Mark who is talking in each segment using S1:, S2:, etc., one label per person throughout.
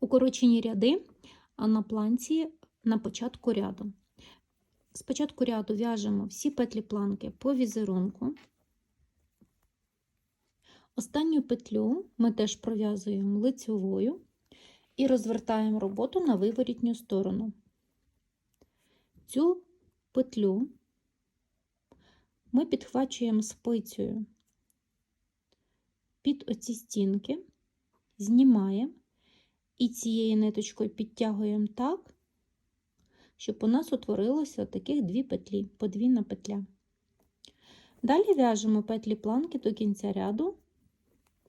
S1: Укорочені ряди на планці на початку ряду. Спочатку ряду в'яжемо всі петлі планки по візерунку. Останню петлю ми теж пров'язуємо лицьовою і розвертаємо роботу на виворітню сторону. Цю петлю ми підхвачуємо спицею під оці стінки, знімаємо і цією ниточкою підтягуємо так, щоб у нас утворилося таких дві петлі, подвійна петля. Далі в'яжемо петлі планки до кінця ряду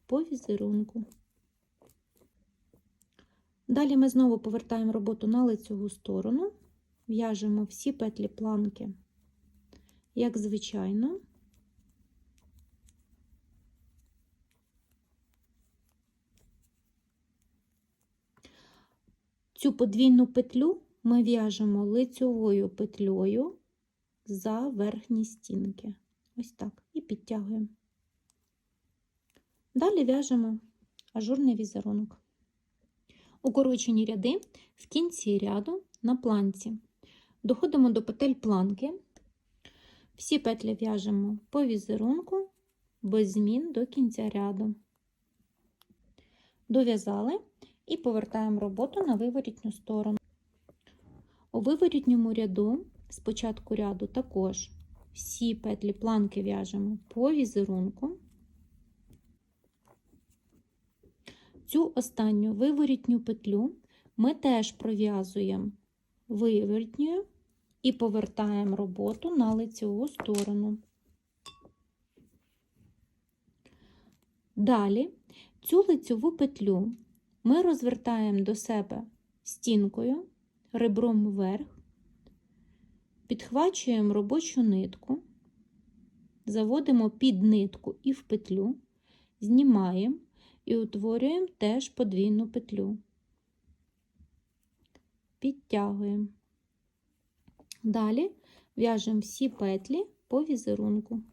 S1: по візерунку. Далі ми знову повертаємо роботу на лицеву сторону, в'яжемо всі петлі планки, як звичайно. Цю подвійну петлю ми в'яжемо лицьовою петлею за верхні стінки. Ось так, і підтягуємо. Далі в'яжемо ажурний візерунок. Укорочені ряди в кінці ряду на планці. Доходимо до петель планки. Всі петлі в'яжемо по візерунку без змін до кінця ряду. Дов'язали і повертаємо роботу на виворітню сторону. У виворітньому ряду, з початку ряду, також всі петлі планки в'яжемо по візерунку. Цю останню виворітню петлю ми теж пров'язуємо виворітньою і повертаємо роботу на лицеву сторону. Далі цю лицеву петлю ми розвертаємо до себе стінкою, ребром вверх, підхвачуємо робочу нитку, заводимо під нитку і в петлю, знімаємо і утворюємо теж подвійну петлю. Підтягуємо. Далі в'яжемо всі петлі по візерунку.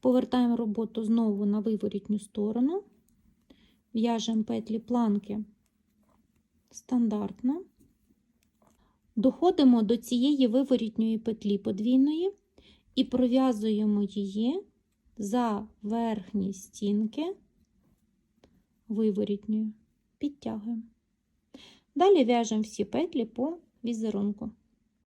S1: Повертаємо роботу знову на виворітню сторону, в'яжемо петлі планки стандартно, доходимо до цієї виворітньої петлі подвійної і пров'язуємо її за верхні стінки виворітньою, підтягуємо. Далі в'яжемо всі петлі по візерунку.